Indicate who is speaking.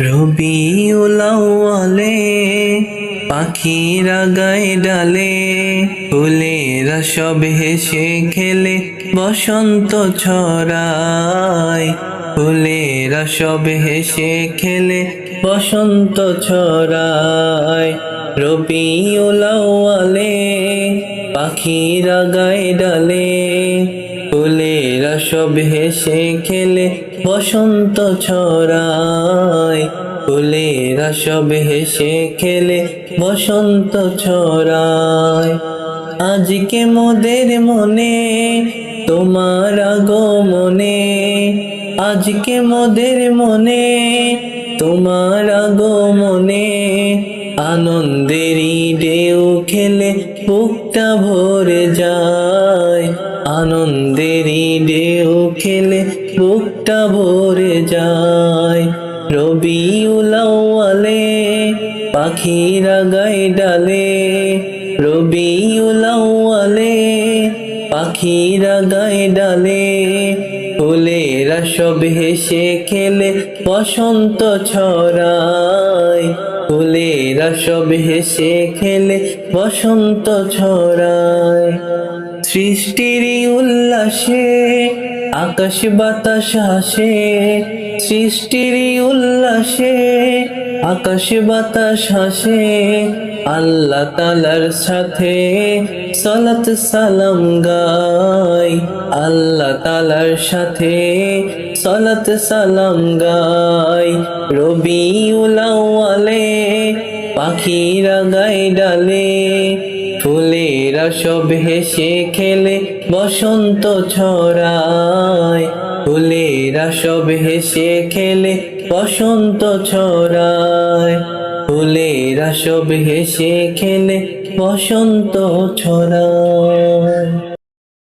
Speaker 1: রবিউলাওয়ালে পাখিরা গায়ে ডালে, ফুলেরা সব হেসে খেলে, বসন্ত ছড়ায়। ফুলেরা সব হেসে খেলে, বসন্ত ছড়ায়। রবিউলাওয়ালে পাখিরা গায়ে ডালে, ফুলেরা সব হেসে খেলে বসন্ত ছড়ায়। ফুলেরা সব হেসে খেলে বসন্ত ছড়ায়। আজকে মোদের মনে, তোমার আগমনে। আজকে মোদের মনে, তোমার আগমনে। আনন্দেরই ঢেউ খেলে বুকটা ভরে যায়। আনন্দেরই ঢেউ খেলে বুকটা ভরে যায়। রবিউলাওয়ালে পাখিরা গায়ে ডালে রবিউলাওয়ালে পাখিরা গায়ে ডালে। ফুলেরা সব হেসে খেলে, বসন্ত ছড়ায়। ফুলেরা সব হেসে খেলে, বসন্ত ছড়ায়। সৃষ্টির উল্লাসে আকাশ বাতাস হাসে সৃষ্টির উল্লাসে, আকাশ বাতাস হাসে আল্লাহ তালার সাথে সালাত সালাম গাই। আল্লাহ তালার সাথে সালাত সালাম গাই। রবি উলাওয়ালে পাখিরা গায়ে ডালে সব হেসে খেলে বসন্ত ছড়ায়। ফুলেরা সব হেসে খেলে বসন্ত ছড়ায়। ফুলেরা সব হেসে খেলে বসন্ত ছড়ায়।